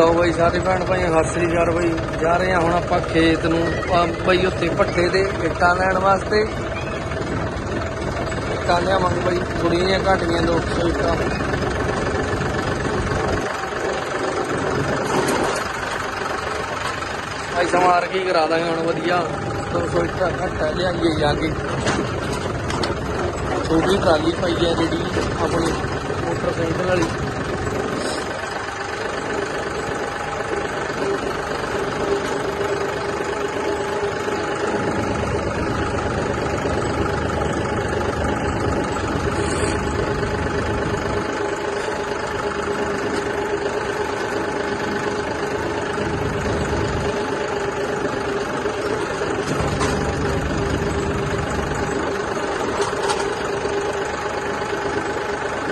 ਲਓ ਬਾਈ ਸਾਰੇ ਭੈਣ ਭਾਈ ਸਤਿ ਸ੍ਰੀ ਅਕਾਲ ਬਾਈ। ਜਾ ਰਹੇ ਹਾਂ ਹੁਣ ਆਪਾਂ ਖੇਤ ਨੂੰ। ਆ ਬਈ ਉੱਤੇ ਭੱਠੇ ਦੇ ਇੱਟਾਂ ਲੈਣ ਵਾਸਤੇ। ਇੱਟਾਂ ਲਿਆਵਾਂਗੇ ਬਾਈ। ਥੋੜੀਆਂ ਜਿਹੀਆਂ ਘੱਟ ਗਈਆਂ 200 ਇੱਟਾਂ। ਭਾਈ ਸਮਾਰ ਕੀ ਕਰਾ ਦਾਂਗੇ ਹੁਣ? ਵਧੀਆ। 200 ਇੱਟਾਂ ਘੱਟ ਲਿਆਈਏ ਜਾ ਕੇ। ਛੋਟੀ ਟਰਾਲੀ ਪਈ ਹੈ ਜਿਹੜੀ ਆਪਣੀ ਮੋਟਰਸਾਈਕਲ ਵਾਲੀ।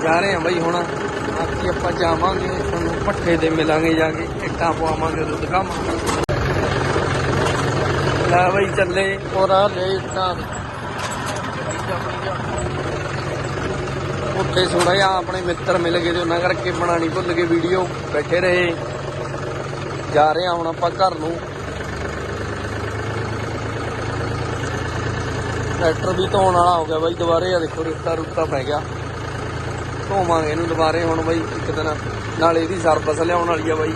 ਜਾ ਰਹੇ ਹਾਂ ਬਾਈ ਹੁਣ। ਬਾਕੀ ਆਪਾਂ ਜਾਵਾਂਗੇ, ਤੁਹਾਨੂੰ ਪੱਠੇ ਦੇ ਮਿਲਾਂਗੇ ਜਾ ਕੇ, ਇੱਟਾਂ ਪਵਾਵਾਂਗੇ, ਦੁੱਧ ਖਾਵਾਂਗੇ। ਲੈ ਬਈ ਚੱਲੇ। ਔਰ ਆ ਲੈ ਇੱਟਾਂ ਉੱਥੇ ਥੋੜਾ ਜਿਹਾ ਆਪਣੇ ਮਿੱਤਰ ਮਿਲ ਗਏ ਤੇ ਉਹਨਾਂ ਕਰਕੇ ਬਣਾਣੀ ਭੁੱਲ ਗਏ ਵੀਡੀਓ। ਬੈਠੇ ਰਹੇ। ਜਾ ਰਹੇ ਹਾਂ ਹੁਣ ਆਪਾਂ ਘਰ ਨੂੰ। ਟਰੈਕਟਰ ਵੀ ਧੋਣ ਵਾਲਾ ਹੋ ਗਿਆ ਬਾਈ, ਦੁਬਾਰੇ ਆ ਦੇਖੋ, ਰੇਤਾ ਰੁੱਤਾ ਪੈ ਗਿਆ। ਧੋਵਾਂਗੇ ਇਹਨੂੰ ਦੁਬਾਰੇ ਹੁਣ ਬਾਈ ਇੱਕ ਦਿਨ। ਨਾਲ ਇਹਦੀ ਸਰਵਿਸ ਲਿਆਉਣ ਵਾਲੀ ਆ ਬਾਈ।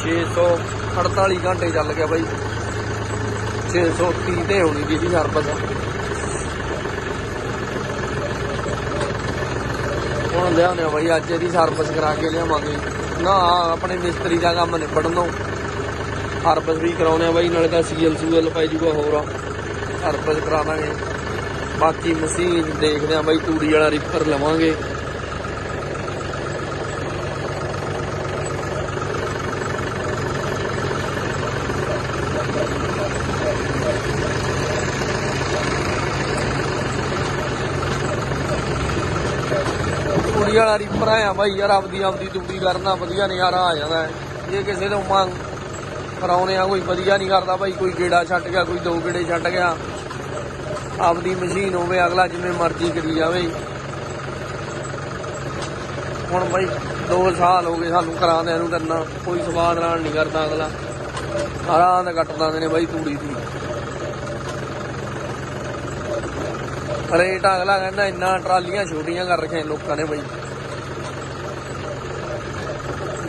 648 ਘੰਟੇ ਚੱਲ ਗਿਆ ਬਾਈ। 630 ਤੇ ਹੋਣੀ ਜੀ ਜਿਹਦੀ ਸਰਵਿਸ। ਹੁਣ ਲਿਆਉਂਦੇ ਆ ਬਾਈ, ਅੱਜ ਇਹਦੀ ਸਰਵਿਸ ਕਰਾ ਕੇ ਲਿਆਵਾਂਗੇ। ਨਾ, ਆਪਣੇ ਮਿਸਤਰੀ ਦਾ ਕੰਮ ਨਿਬੜਨ। ਨੂੰ ਸਰਵਿਸ ਵੀ ਕਰਾਉਣੇ ਆ ਬਾਈ, ਨਾਲੇ ਤਾਂ ਸੀਐਲ ਸੂਐਲ ਪਾਈ ਜੂਗਾ ਹੋਰ। ਸਰਵਿਸ ਕਰਾ ਬਾਕੀ ਮਸ਼ੀਨ ਦੇਖਦੇ ਆ ਬਾਈ ਤੂੜੀ ਵਾਲਾ ਰਿਪਰ ਲਵਾਂਗੇ। ਤੂੜੀ ਵਾਲਾ ਰਿਪਰ ਆਇਆ ਬਾਈ ਯਾਰ, ਆਪਦੀ ਆਪਦੀ ਤੂੜੀ ਕਰਨਾ ਵਧੀਆ ਨਜ਼ਾਰਾ ਆ ਜਾਂਦਾ ਹੈ। ਜੇ ਕਿਸੇ ਤੋਂ ਮੰਗ ਕਰਾਉਣੇ ਆ ਕੋਈ ਵਧੀਆ ਨਹੀਂ ਕਰਦਾ ਬਾਈ, ਕੋਈ ਗੇੜਾ ਛੱਡ ਗਿਆ, ਕੋਈ ਦੋ ਗੇੜੇ ਛੱਡ ਗਿਆ। ਆਪਦੀ ਮਸ਼ੀਨ ਹੋਵੇ, ਅਗਲਾ ਜਿਵੇਂ ਮਰਜ਼ੀ ਕਰੀ ਜਾਵੇ। ਹੁਣ ਬਈ 2 ਸਾਲ ਹੋ ਗਏ ਸਾਨੂੰ ਕਰਾਉਂਦਿਆਂ ਨੂੰ ਕਰਨਾ, ਕੋਈ ਸਵਾਦ ਨਾਲ ਨਹੀਂ ਕਰਦਾ ਅਗਲਾ। ਆਰਾਂ ਦਾ ਕੱਟ ਦਿੰਦੇ ਨੇ ਬਾਈ ਤੂੜੀ ਦੀ। ਰੇਟ ਅਗਲਾ ਕਹਿੰਦਾ ਇੰਨਾ, ਟਰਾਲੀਆਂ ਛੋਟੀਆਂ ਕਰ ਰੱਖਿਆ ਲੋਕਾਂ ਨੇ ਬਈ।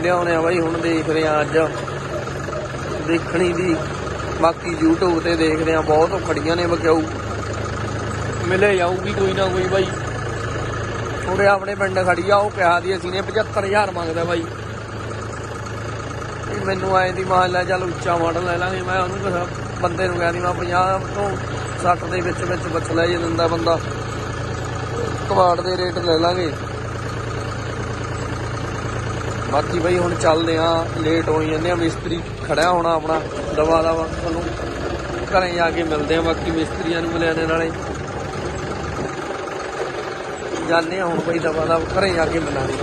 ਲਿਆਉਣੇ ਆ ਬਾਈ, ਹੁਣ ਦੇਖਦੇ ਆ ਅੱਜ। ਦੇਖਣੀ ਦੀ ਬਾਕੀ YouTube ਤੇ ਦੇਖਦੇ ਆ, ਬਹੁਤ ਖੜੀਆਂ ਨੇ ਬਕਿਆਊ ਮਿਲੇ ਜਾਊਗੀ ਕੋਈ ਨਾ ਕੋਈ ਬਾਈ। ਥੋੜੇ ਆਪਣੇ ਪਿੰਡ ਖੜੀ ਆ, ਉਹ ਕਿਹਾ ਦੀ ਅਸੀਂ ਨੇ 75000 ਮੰਗਦਾ ਬਾਈ। ਵੀ ਮੈਨੂੰ ਆਏ ਦੀ ਮਾਨ ਲੈ ਚੱਲ ਉੱਚਾ ਮਾਡਲ ਲੈ ਲਾਂਗੇ। ਮੈਂ ਉਹਨੂੰ ਕਿਹਾ, ਬੰਦੇ ਨੂੰ ਕਿਹਾ ਦੀ ਮੈਂ 50 ਤੋਂ 60 ਦੇ ਵਿੱਚ ਵਿੱਚ ਬਚ ਲੈ ਜੇ ਦਿੰਦਾ ਬੰਦਾ। ਕਵਾੜ ਦੇ ਰੇਟ ਲੈ ਲਾਂਗੇ। ਬਾਕੀ ਬਈ ਹੁਣ ਚੱਲਦੇ ਆ ਲੇਟ ਹੋਈ ਜਾਂਦੇ ਆ, ਮਿਸਤਰੀ ਖੜਿਆ ਹੋਣਾ ਆਪਣਾ, ਦਵਾ ਦਵਾ ਤੁਹਾਨੂੰ। ਘਰੇ ਜਾ ਕੇ ਮਿਲਦੇ ਆ, ਬਾਕੀ ਮਿਸਤਰੀਆਂ ਨੂੰ ਮਿਲਿਆ ਦੇ ਨਾਲੇ। ਜਾਂਦੇ ਆ, ਹੁਣ ਬਈ ਦਵਾ ਦਾ ਘਰੇ ਜਾ ਕੇ ਮਿਲਾਂਗੇ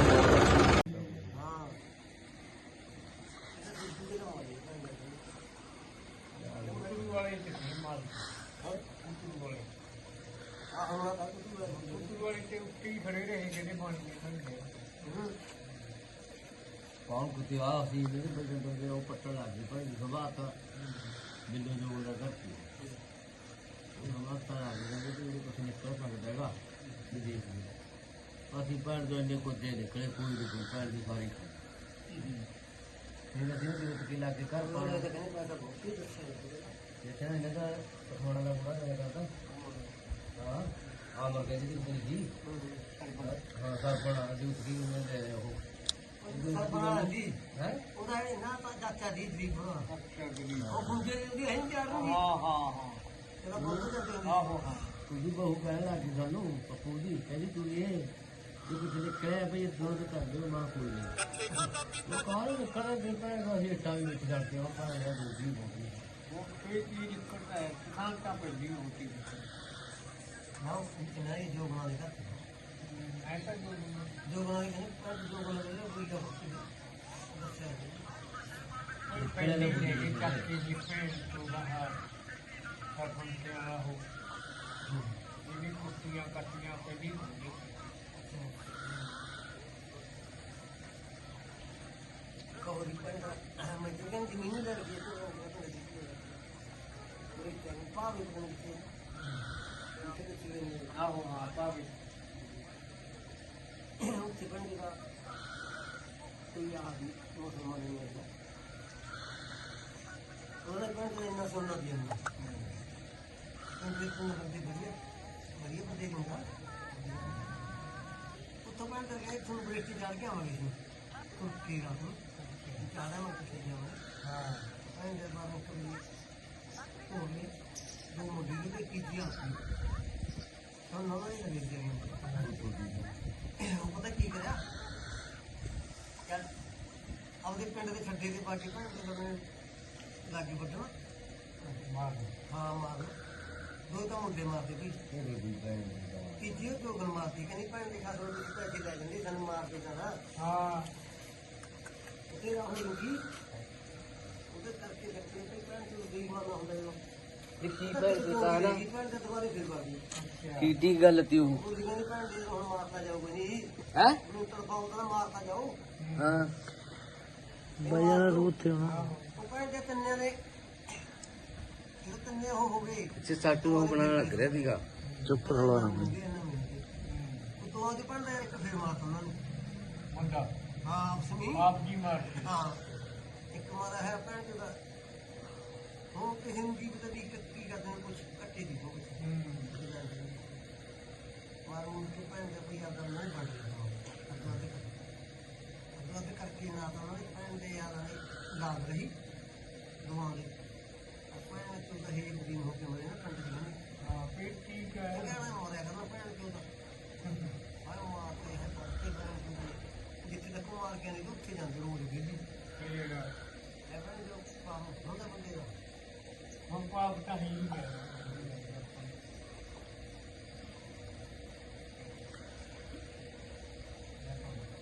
ਕੌਣ ਕੁੱਤੀ ਆ ਸੀ ਜਿਹੜੇ ਬੰਦੇ ਬੰਦੇ ਉਹ ਪੱਟਣ ਲੱਗ ਗਏ। ਭਾਈ ਸਭਾ ਤਾਂ ਬਿੱਲੋ ਜੋ ਦਾ ਕਰਤੀ ਉਹ ਹਮਾਰਾ ਤਾਂ ਆ ਗਿਆ ਕਿ ਉਹ ਕੁਝ ਨਿਕਲ ਸਕਦਾ ਹੈਗਾ। ਵੀ ਦੇਖ ਲਈ ਅਸੀਂ ਪੈਰ ਜੋ ਇੰਨੇ ਕੋ ਦੇ ਨਿਕਲੇ ਕੋਈ ਨਹੀਂ ਕੋਈ ਦੀ ਸਾਰੀ ਅਸੀਂ ਲਾ ਕੇ ਤੇ ਕਹਿੰਦੇ ਪੈਸਾ ਬਹੁਤ ਹੀ ਇਹਨਾਂ ਦਾ ਦਾ ਬੜਾ ਹਾਂ ਆ ਮਰ ਗਏ ਜੀ ਪੂਰੀ ਜੀ ਹਾਂ ਸਰਪਣਾ ਦੀ ਉੱਠ ਕੇ ਉਹਨਾਂ ਦੇ ਉਹ। ਸਰਪਣਾ ਦੀ ਹੈ? ਉਹਦਾ ਇਹ ਨਾ ਤਾਂ ਚਾਚਾ ਦੀ ਦਰੀਬ ਉਹ ਗੁੰਗੇ ਦੀ ਹੈ ਨਹੀਂ ਚਾਰ ਨੂੰ ਹਾਂ ਹਾਂ ਹਾਂ। ਤੇਰਾ ਬਹੁਤ ਚੱਲਦੇ ਆਹੋ ਹਾਂ। ਤੁਸੀਂ ਬਹੂ ਕਹਿਣ ਲੱਗੀ ਸਾਨੂੰ ਪੱਪੂ ਜੀ ਕਹਿੰਦੀ ਤੂੰ ਇਹ ਜੇ ਕੁਝ ਨਿਕਲਿਆ ਭਈ ਇਹ ਥੋੜਾ ਜਿਹਾ ਕਰ ਦਿਓ ਮਾਂ ਕੋਈ ਨਹੀਂ ਉਹ ਕਾਹਨੂੰ ਨਿਕਲਣਾ ਦੇਖਣਾ ਹੈ ਅਸੀਂ ਇੱਟਾਂ ਵੀ ਵਿੱਚ ਜੜਦੇ ਹਾਂ ਪਰ ਇਹ ਦੂਜੀ ਬੋਲੀ ਉਹ ਕੋਈ ਚੀਜ਼ ਨਿਕਲਦਾ ਹੈ ਖਾਣ ਤਾਂ ਪੈਂਦੀ ਹੋਤੀ ਹਾਂ ਇਤਨਾ ਹੀ ਜੋ ਬਣਾ ਦੇਗਾ ਐਸਾ ਜੋ ਜੋ ਬਣਾ ਕੇ ਨਹੀਂ ਪਰ ਜੋ ਬਣਾ ਦੇ ਕੋਈ ਦਾ ਅੱਛਾ ਪਹਿਲੇ ਲੋਕ ਲੈ ਕੇ ਚੱਕ ਕੇ ਜਿੱਪੇ ਤੋਂ ਬਾਹਰ ਸਰਪੰਚ ਤੇ ਆਇਆ ਹੋ ਇਹ ਵੀ ਕੁੱਤੀਆਂ ਕੱਟੀਆਂ ਪਹਿਲੀ ਹੁੰਦੀ ਕੌਰੀ ਮੈਂ ਕਿਹਾ ਕਿ ਮੈਨੂੰ ਲੜ ਗਿਆ ਤੇ ਉਹ ਕਹਿੰਦਾ ਕਿ ਮੇਰੇ ਕੋਲ ਪਾਵੇ ਕੋਲ ਕਿ ਕਿਤੇ ਚੀਜ਼ ਨਹੀਂ ਆਹੋ ਹਾਂ ਪਾਵੇ ਉੱਥੇ ਪਿੰਡ ਦਾ ਕੋਈ ਆਦਮੀ ਮੁਸਲਮਾਨ ਨਹੀਂ ਹੈ ਉਹਨੇ ਪਿੰਡ ਦੇ ਇੰਨਾ ਸੁਣਨਾ ਦੀ ਨਹੀਂ ਉਹ ਵੀ ਕੋਲ ਬੰਦੇ ਵਧੀਆ ਵਧੀਆ ਬੰਦੇ ਹੁੰਦਾ ਉੱਥੋਂ ਪਿੰਡ ਦੇ ਗਏ ਤੁਹਾਨੂੰ ਬ੍ਰਿਟਿਸ਼ ਚੜ ਕੇ ਆਵਾਂਗੇ ਜੀ ਰਾਤ ਨੂੰ ਜ਼ਿਆਦਾ ਮੈਂ ਕਿੱਥੇ ਜਾਵਾਂ ਹਾਂ ਪਿੰਡ ਦੇ ਕੋਈ ਹੋਵੇ ਦੋ ਮੁੰਡੇ ਦੇ ਕੀਤੀਆਂ ਸੀ ਤਾਂ ਨਵਾਂ ਹੀ ਲੱਗੇ ਜੀ ਉਹ ਪਤਾ ਕੀ ਕਰਿਆ ਚੱਲ ਆਪਦੇ ਪਿੰਡ ਦੇ ਛੱਡੇ ਦੇ ਬਾਕੀ ਭੈਣ ਦੇ ਲਵੇ ਲਾਗੇ ਵੱਢਣਾ ਮਾਰ ਹਾਂ ਮਾਰ ਦੋ ਤਾਂ ਮੁੰਡੇ ਮਾਰਦੇ ਭਈ ਤੀਜੀ ਉਹ ਜੋਗਨ ਮਾਰਦੀ ਕਹਿੰਦੀ ਭੈਣ ਦੇ ਖਾਸੋਂ ਤੁਸੀਂ ਪੈਸੇ ਲੈ ਜਾਂਦੇ ਸਾਨੂੰ ਮਾਰ ਜਾਣਾ ਹਾਂ। ਤੇ ਉਹਦੇ? ਕਰਕੇ ਭਈ ਭੈਣ ਤੋਂ ਦੀ ਮਾਰਨਾ ਹੁੰਦਾ ਜਦੋਂ। ਇਹ ਕੀ ਭੈਣ ਦੀ ਤਾਂ ਨਾ? ਭੈਣ ਦੇ ਦੁਬਾਰੇ ਫਿਰ ਮਾਰਦੀ ਕੀਟੀ ਗੱਲ ਤੀ ਉਹ? ਉਹ ਕਹਿੰਦੀ ਭੈਣ ਦੇ ਹੁਣ ਮਾਰਤਾ ਜਾਊਗਾ ਨਹੀਂ। ਹੈ? ਨੂੰ ਤੜਫਾਉ ਤਾਂ ਮਾਰਤਾ ਜਾਓ ਹਾਂ। ਬਈਆ ਰੂ ਉੱਥੇ ਹੋਣਾ। ਉਹ ਭੈਣ ਦੇ ਤਿੰਨੇ ਦੇ ਜਦੋਂ ਤਿੰਨੇ ਉਹ ਹੋ ਗਏ। ਅੱਛਾ ਸਾਟੂ ਉਹ ਬਣਾਉਣ ਲੱਗ ਰਿਹਾ ਸੀਗਾ। ਚੁੱਪ ਰਲਾ ਨਾ ਉਹ ਤੋਂ ਆਦੇ ਪੰਡ ਇੱਕ ਫਿਰ ਮਾਰਤਾ ਉਹਨਾਂ ਨੂੰ। ਮੁੰਡਾ। ਹਾਂ ਸਮੀ ਆਪ ਜੀ ਮਾਰ ਹਾਂ। ਇੱਕ ਮਾਰਾ ਹੈ ਭੈਣ ਜੀ ਦਾ ਉਹ ਕਿਸੇ ਨੂੰ ਕੀ ਪਤਾ ਵੀ ਕ- ਕਰਦੇ ਨੇ ਕੁਝ ਕੱਟੇ ਦੀ ਹੋ ਕੁਝ ਮਾਰ ਕੇ ਭੈਣ ਦੇ ਕੋਈ ਆਦਾ ਨਹੀਂ ਬਣ ਰਿਹਾ ਅੱਧਾ ਦੇ ਦੇ ਕਰਕੇ ਨਾ ਤਾਂ ਉਹਨਾਂ ਦੇ ਭੈਣ ਦੇ ਯਾਰਾਂ ਨੇ ਲਾਗ ਰਹੀ। ਦੋਵਾਂ ਦੇ। ਨੇ ਤੋਂ ਤਾਂ ਹੀ ਹੋ ਕੇ ਮਰੇ ਨਾ ਕੰਡ ਨੇ ਹਾਂ ਫਿਰ ਠੀਕ ਹੈ। ਕਹਿੰਦਾ ਮਰਿਆ ਕਰਨਾ ਭੈਣ ਕਿਉਂ ਦਾ ਆਏ ਮਾਰ ਕੇ ਹੈ ਪੱਕੇ ਭੈਣ ਨੂੰ ਜਿੱਥੇ ਤੱਕ ਮਾਰ ਕੇ ਨਹੀਂ ਉੱਥੇ ਜਾਂਦੇ ਰੋਜ਼ ਵਿਹਲੀ। ਇਹ ਭੈਣ ਜੋ ਪਾਪ ਹੁੰਦਾ ਬੰਦੇ ਦਾ ਹੁਣ ਪਾਪ ਤਾਂ ਹੀ ਨਹੀਂ ਹੈ।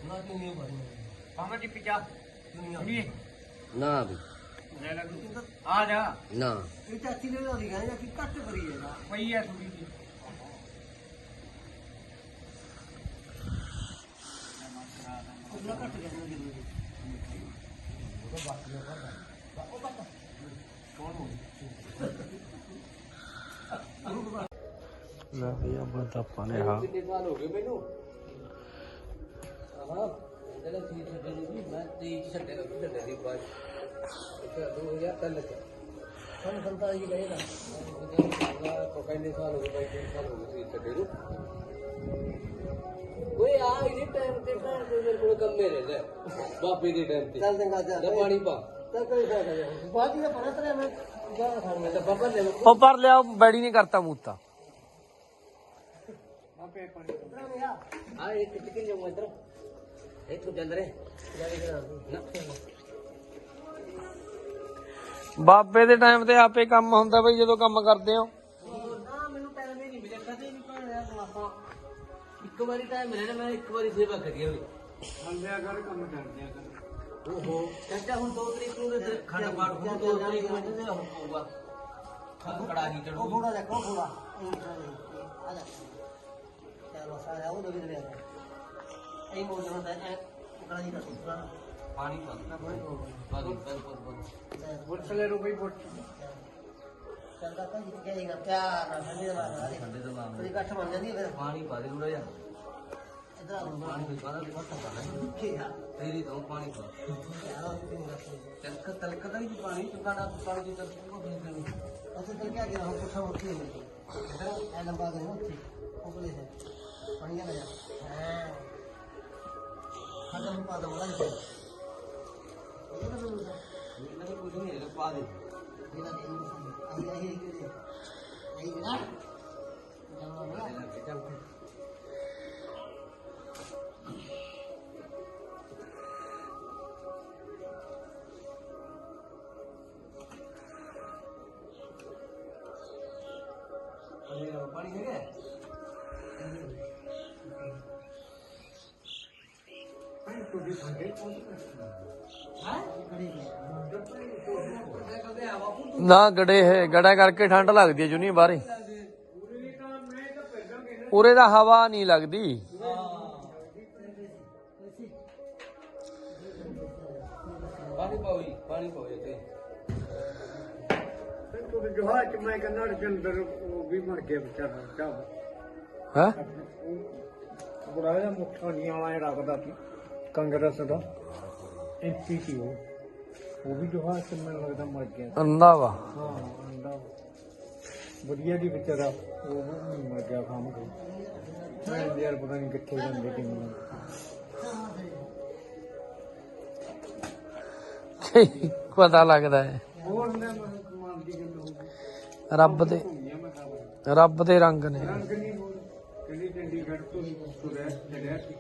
ਨਾ ਕਿ ਨਹੀਂ ਬਣੀ ਪਾਮਾ ਜੀ ਪਿੱਛਾ ਦੁਨੀਆ ਸੁਣੀਏ। ਨਾ ਵੀ। ਲੈ ਲੈ ਤੂੰ। ਇਹ ਆ ਜਾ। ਨਾ। ਚਾਚੀ ਨੇ ਉਹਦੀ ਕਹਿੰਦੇ ਕਿ ਘੱਟ ਕਰੀ ਹੈ ਨਾ। ਪਈ ਆ ਥੋੜੀ ਜੀ ਉਹਦਾ ਘੱਟ ਕਰਨਾ ਜ਼ਰੂਰੀ ਲੈ ਬਈਆ ਬਣ ਤਾਂ ਆਪਾਂ ਨੇ ਹਾਂ ਕਿੰਨੇ ਸਾਲ ਹੋ ਗਏ ਮੈਨੂੰ? ਆਹਾ ਜਿਹੜਾ ਚੀਜ਼ ਛੱਡੇ ਦੀ ਮੈਂ 23 ਛੱਡੇ ਛੱਡੇ ਦੀ ਬਾਅਦ ਅੱਛਾ 2003 ਚ। ਸਾਨੂੰ ਸੰਤਾ ਜੀ ਕਹੇਗਾ ਕੋ ਕਿੰਨੇ ਸਾਲ ਹੋ ਗਏ ਬਾਈ 3 ਸਾਲ ਹੋ ਗਏ ਸੀ ਛੱਡੇ ਨੂੰ ਓਏ ਆ ਇਹਦੇ ਟਾਈਮ ਤੇ ਭੈਣ ਦੇ ਮੇਰੇ ਕੋਲ ਕੰਮੇ ਰਹਿੰਦਾ ਬਾਪੇ ਦੇ ਟਾਈਮ ਤੇ। ਚੱਲ ਚੰਗਾ ਜਾ। ਦਾ ਪਾਣੀ ਪਾ। ਤਾਂ ਕੋਈ ਫਾਇਦਾ ਨਹੀਂ। ਬਾਕੀ ਦਾ ਪਤਾ ਤੇਰਾ ਮੈਂ ਜਾ ਖਾਣਾ ਤਾਂ ਬਾਬਾ ਲੈ ਲਓ। ਉਹ ਪਰ ਲਿਆ ਬੈੜੀ ਨਹੀਂ ਕਰਤਾ ਮੂਤਾ ਆਪੇ ਪਾਣੀ ਉਤਰਾ ਗਿਆ ਆ ਇਹ ਕਿੱਥੇ ਕਿ ਜਾਊਂ ਇਧਰ? ਇੱਥੋਂ ਚੱਲ ਰੇ ਨਾ। ਬਾਬੇ ਦੇ ਟਾਈਮ ਤੇ ਆਪੇ ਕੰਮ ਹੁੰਦਾ ਬਈ ਜਦੋਂ ਕੰਮ ਕਰਦੇ ਹੋ। ਇੱਕ ਵਾਰੀ ਟਾਈਮ ਮਿਲਿਆ ਨਾ ਮੈਂ ਇੱਕ ਵਾਰੀ ਸੇਵਾ ਕਰੀ ਹੋਣੀ ਹੰਦਿਆ ਕਰ ਕੰਮ ਕਰਦਿਆ ਕਰ ਓਹੋ ਚਾਚਾ ਹੁਣ 2 ਤਰੀਕ ਨੂੰ ਤੇ ਖੰਡ ਪਾਠ ਹੁਣ 2 ਤਰੀਕ ਨੂੰ ਤੇ ਹੁਣ ਪਊਗਾ ਖੰਡ ਕੜਾਹੀ ਉਹ ਚੜੂਗੀ ਥੋੜਾ ਦੇਖੋ ਥੋੜਾ ਆ ਜਾ ਚਲੋ ਸਾਰਾ ਉਹ ਦਵੇ ਦੇ ਇਹ ਮੋੜ ਜਾਂਦਾ ਹੈ ਕੜਾ ਜੀ ਦਾ ਸੁਣਾ ਪਾਣੀ ਪਾ ਨਾ ਕੋਈ ਹੋ ਪਾ ਪਾ ਪਾ ਬੁੱਟ ਲੈ ਰੋ ਬਈ ਬੁੱਟ ਚੱਲਦਾ ਤਾਂ ਜਿੱਤ ਜਾਏਗਾ ਪਿਆਰ ਨਾਲ ਠੰਡੇ ਦਾ ਮਾਰਦਾ ਦੇ ਠੰਡੇ ਤੋਂ ਮਾਰ ਥੋੜੀ ਘੱਟ ਬਣ ਜਾਂਦੀ ਹੈ ਫਿਰ ਪਾਣੀ ਪਾ ਦੇ ਥੋੜਾ ਜਿਹਾ इधर आओ पानी भी बारह बहुत था ना क्या तेरी दो पानी का तलक तलक तो ही पानी तो गाना पानी की तलक को भेज देना अच्छा तो क्या करा हम कुछ होती है इधर ए लंबा गए होती ओले है पानी आ गया हां खत्म पा दो बड़ा है इधर तो इधर कुछ नहीं है पा दे इधर नहीं है ये ना जब बड़ा है जब ਨਾ। ਗੜੇ ਹੈ ਗੜਾ ਕਰਕੇ ਠੰਡ ਲੱਗਦੀ ਹੈ ਜੁਨੀ ਬਾਰੇ ਉਰੇ ਦਾ ਹਵਾ ਨਹੀਂ ਲੱਗਦੀ। ਪਾਣੀ ਪਾਓ ਪਾਣੀ ਪਾਓ ਤੂੰ ਜਹਾਜ਼ ਚ ਮੈਂ ਕਹਿੰਦਾ ਕਿ ਅੰਦਰ ਉਹ ਵੀ ਮਰ ਗਿਆ ਵਿਚਾਰਾ ਚਾਹ ਹੈ? ਬੜਾ ਜਿਹਾ ਮੁੱਠਾ ਨਹੀਂ ਵਾਲਾ ਰੱਖਦਾ ਸੀ ਕਾਂਗਰਸ ਦਾ ਐਮਪੀ ਸੀ ਉਹ। ਉਹ ਵੀ ਜਹਾਜ਼ ਚ ਮੈਨੂੰ ਲੱਗਦਾ ਮਰ ਗਿਆ। ਅੰਦਾ ਵਾ। ਹਾਂ ਅੰਡਾ ਵਧੀਆ ਦੀ ਵਿਚਾਰਾ ਉਹ ਵੀ ਮਰ ਗਿਆ ਕੰਮ ਤੋਂ। ਮੈਂ ਯਾਰ ਪਤਾ ਨਹੀਂ ਕਿੱਥੇ ਜਾਂਦੇ ਕਿਵੇਂ। ਪਤਾ ਲੱਗਦਾ ਹੈ ਹੋਰ ਮੈਂ ਕਮਾਲ ਦੀ ਗੱਲ ਹੋ ਗਈ ਰੱਬ ਦੇ ਰੱਬ ਦੇ ਰੰਗ ਨੇ। ਰੰਗ ਨਹੀਂ ਕਹਿੰਦੀ ਚੰਡੀਗੜ੍ਹ ਤੋਂ ਹੀ ਤੁਰਿਆ ਸੀ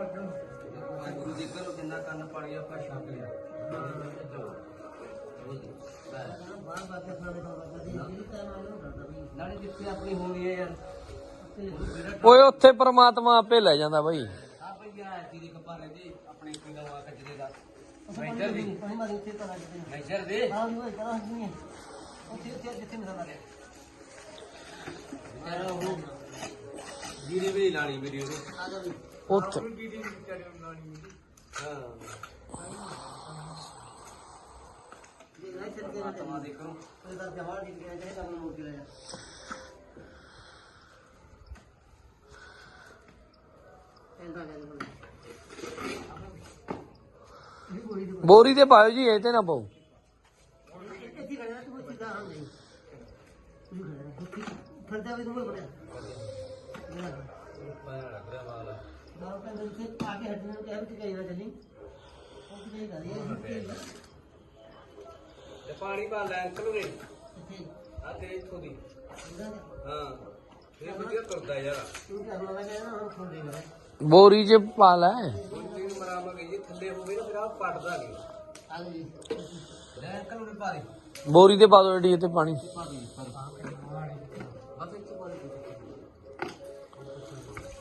ਗੁਰੂ ਜੀ ਕਰੋ ਜਿੰਨਾ ਕੰਨ ਪਾਣੀ ਆਪਾਂ ਛੱਡ ਲਿਆ ਨਾਲੇ ਜਿੱਥੇ ਆਪਣੀ ਹੋਣੀ ਹੈ ਯਾਰ ਓਏ ਉੱਥੇ ਪ੍ਰਮਾਤਮਾ ਆਪੇ ਲੈ ਜਾਂਦਾ ਬਾਈ। ਆ ਭਈਆ ਐਸੀ ਦੇ ਕਪਾਰੇ ਦੇ ਆਪਣੇ ਕੀ ਨਵਾਂ ਕਜਰੇ ਦਾ ਮੈਜਰ ਦੀ ਪਾਣੀ ਮਾਰੀ ਉੱਥੇ। ਤਾਂ ਲੱਗ ਗਈ ਮੈਜਰ ਦੇ ਹਾਂ ਜੀ ਉਹ ਕਰਾ ਨਹੀਂ ਹੈ ਉੱਥੇ। ਉੱਥੇ ਜਿੱਥੇ ਮੇਰਾ ਲੱਗਿਆ ਯਾਰ ਉਹ ਜੀਰੇ ਵੀ ਲਾਣੀ ਉੱਥੇ ਹਾਂ ਜੇ ਨਹੀਂ ਚੱਲ ਕੇ ਨਾ ਆਤਮਾ ਦੇਖੋ ਉਹਦਾ ਜਵਾਬ ਦੇ ਕੇ ਲੈ ਜਾ ਇਹਦਾ ਗੱਲ ਇਹ ਬੋਰੀ ਤੇ ਪਾਓ ਜੀ, ਇਹ ਤੇ ਨਾ ਪਾਓ। ਇੱਥੇ ਖੜਾ ਤੂੰ ਸਿੱਧਾ ਹਾਂ ਨਹੀਂ ਫਰਦਾ ਵੀ ਤੂੰ ਬੜਿਆ ਪਾਇਆ ਲੱਗ ਰਿਹਾ ਵਾਲਾ ਬਾਹਰ ਕੰਦੇ ਉੱਤੇ ਆ ਕੇ ਹਟਣੇ ਨੂੰ ਕਹਿ ਵੀ ਕਹੀ ਚੱਲੀ ਉਹ ਕੀ ਗੱਲ ਇਹ ਤੇ ਪਾਣੀ ਪਾ ਲੈ ਅੰਕਲ ਇੱਥੇ ਆ ਤੇਰੇ ਇੱਥੋਂ ਦੀ। ਹਾਂ। ਇਹ ਵਧੀਆ ਤੁਰਦਾ ਯਾਰ। ਤੂੰ ਬੋਰੀ 'ਚ ਪਾ ਲੈ। ਹੁਣ ਤੀਨ ਮਰਾਵਾਂਗੇ ਜੇ ਥੱਲੇ ਹੋਵੇ ਨਾ ਫਿਰ ਆ ਪੜਦਾ ਨਹੀਂ। ਆ ਜੀ। ਲੈ ਅੰਕਲ ਉਰੇ ਪਾ ਦੇ। ਬੋਰੀ ਤੇ ਪਾ ਦੋ ਏਡੀ ਤੇ ਪਾਣੀ। ਪਾ ਦੇ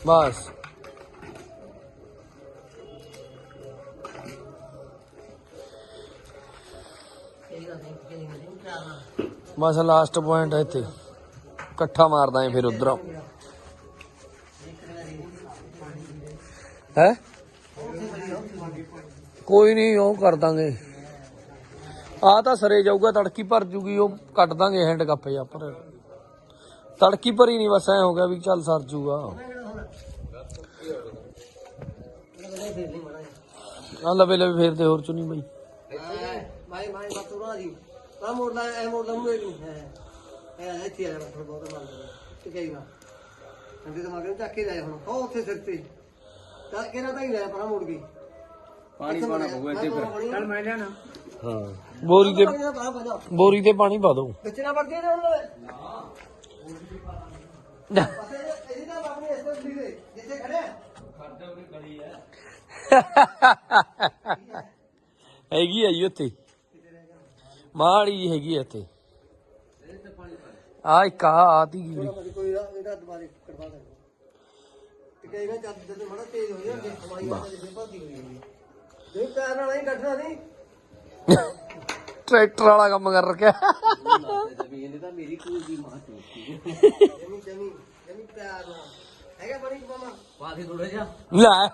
ਬਸ। ਬਸ ਲਾਸਟ ਪੁਆਇੰਟ ਹੈ ਇੱਥੇ। ਇਕੱਠਾ ਮਾਰਦਾ ਏ ਫਿਰ ਉਧਰੋਂ। ਹੈ? ਕੋਈ ਨਹੀਂ, ਉਹ ਕਰ ਦਾਂਗੇ। ਆ ਤਾਂ ਸਰੇ ਜਾਊਗਾ, ਤੜਕੀ ਭਰ ਜੂਗੀ, ਉਹ ਕੱਟ ਦਾਂਗੇ ਹੈਂਡ ਕੱਪ ਜਾਂ ਪਰ ਤੜਕੀ ਭਰੀ ਨਹੀਂ, ਬਸ ਐ ਹੋ ਗਿਆ ਵੀ ਚੱਲ ਸਰ ਜੂਗਾ। ਆ ਲਵੇ ਲਵੇ ਫੇਰ ਤੇ ਹੋਰ ਚੁਣੀ ਬਈ। ਮਾਈ ਮਾਈ ਬਤੂਰਾ ਜੀ। ਆ ਮੋੜਦਾ ਐ ਮੋੜਦਾ ਮੂੰਹ ਨਹੀਂ ਹੈ। ਐ ਇੱਥੇ ਆ ਜਾ ਥੋੜਾ ਬਹੁਤ ਮਾਰ ਦੇ ਤੇ ਕਹੀਗਾ ਅੰਦੇ ਤਾਂ ਮਗਰ ਚੱਕ ਕੇ ਜਾਏ ਹੁਣ। ਉਹ ਉੱਥੇ ਸਿਰ ਤੇ। ਤਾਂ ਕਿਹੜਾ ਤਾਂ ਹੀ ਲੈ ਪਰਾਂ ਮੁੜ ਗਈ ਪਾਣੀ ਪਾਣਾ ਪਊਗਾ ਇੱਥੇ ਫਿਰ। ਚੱਲ ਮੈਂ ਲਿਆਣਾ ਹਾਂ। ਬੋਰੀ ਦਾ ਬੋਰੀ ਤੇ ਪਾਣੀ ਪਾ ਦੋ। ਵਿੱਚ ਨਾ ਵੜਦੇ ਨੇ ਉਹਨਾਂ ਦੇ। ਇਹਦੀ ਤਾਂ ਆਪਣੀ ਇਸ ਤੋਂ ਦੇ ਜਿੱਥੇ ਖੜਿਆ ਹੈਗੀ ਆ ਜੀ ਉੱਥੇ। ਮਾੜੀ ਜਿਹੀ ਹੈਗੀ ਆ ਇੱਥੇ। ਆ ਇੱਕ ਆ ਆਤੀ ਗਈ ਕੋਈ ਇਹਦਾ ਦੁਬਾਰੇ ਕਢਵਾ ਦੇ। ਤੇ ਕਈ ਵਾਰ ਜਦੋਂ ਮੜਾ ਤੇਜ਼ ਹੋ ਜਾਂਦਾ ਹਵਾਈ ਆ ਜਿਵੇਂ ਭੱਜੀ ਹੋਈ ਹੈ ਪੈਰ ਨਾਲ ਨਹੀਂ ਕੱਢਣਾ ਨਹੀਂ ਟਰੈਕਟਰ ਵਾਲਾ ਕੰਮ ਕਰ ਰੱਖਿਆ। ਜ਼ਮੀਨ ਤਾਂ ਮੇਰੀ ਕੋਈ ਦੀ ਮਾਂ ਚੋਕੀ ਜਮੀ ਜਮੀ ਜਮੀ ਪਿਆਰ ਨਾਲ ਹੈਗਾ ਬਣੀ ਮਾਮਾ ਪਾ ਥੋੜਾ ਜਿਹਾ ਲੈ।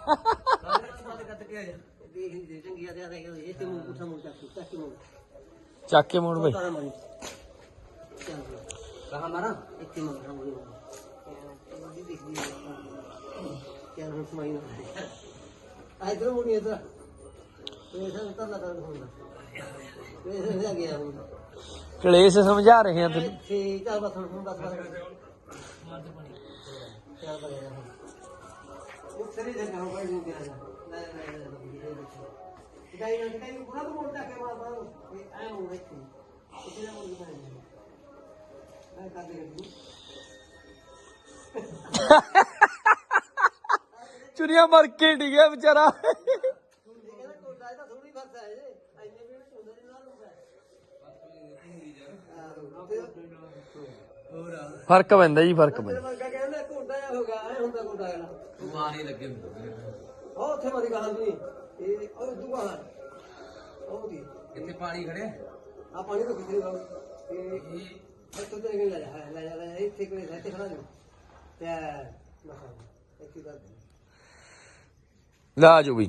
ਕੱਟ ਕੇ ਆ ਜਾ ਦੇਖ ਦੇ ਚੰਗੀ ਆ ਤੇ ਇਹ ਤੇ ਮੂੰਹ ਪੁੱਠਾ ਮੂੰਹ ਚੱਕ ਚੱਕ ਮੂੰਹ ਚੱਕ ਕੇ ਮੋੜ ਬਈ। ਕਹਾ ਮਾਰਾ ਇੱਥੇ ਮੂੰਹ ਖਾ ਮੂੰਹ ਇਹ ਕਿਆ ਹੁਣ ਸਮਾਈ ਨਾ ਆ ਇਧਰ ਇਧਰ ਇਹ ਤਾਂ ਲਗਾ ਹੁੰਦਾ ਇਹ ਸਭ ਗਿਆ ਹੁਣ ਕਲੇਸ਼ ਸਮਝਾ ਰਹੇ ਆ ਤੈਨੂੰ। ਠੀਕ ਆ ਬਸ ਹੁਣ ਬਸ ਬਸ ਚੱਲ ਬੜਿਆ ਉਹ ਸਰੀ ਜਗ੍ਹਾ ਹੋ ਨਹੀਂ ਕਿਹਾ ਲੈ ਲੈ। ਦੇ ਚੁਰੀਆਂ ਮਰ ਕੇ ਡਿੱਗਿਆ ਵਿਚਾਰਾ। ਫ਼ਰਕ ਹੈ ਜੇ ਐਨੇ ਵੀ ਹੁੰਦਾ ਨਹੀਂ ਨਾਲ ਹੁੰਦਾ। ਹੋਰ ਆ ਫ਼ਰਕ ਪੈਂਦਾ ਜੀ ਫ਼ਰਕ ਪੈਂਦਾ। ਕਹਿੰਦਾ ਕੋਟਾ ਆ ਹੋਗਾ ਐ ਹੁੰਦਾ ਕੋਟਾ ਇਹਦਾ ਤੂੰ ਮਾਰ ਹੀ ਲੱਗੇ ਉਹ ਉੱਥੇ ਮਰੀ ਗਾਹਾਂ ਨਹੀਂ। ਇਹ ਉਹ ਦੁਆ ਉਹ ਪਾਣੀ ਖੜੇ ਆ ਪਾਣੀ ਤੋਂ ਕਿੱਥੇ ਗਾਉ ਇਹ ਇਹ ਤੋਂ ਤੇ ਲੈ ਜਾ ਲੈ ਜਾ ਲੈ ਜਾ। ਇੱਥੇ ਕੋਈ ਇੱਥੇ ਖੜਾ ਨਹੀਂ ਤੇ ਬਸ ਇੱਥੇ ਦਾ ਲਾ ਜੋ ਵੀ।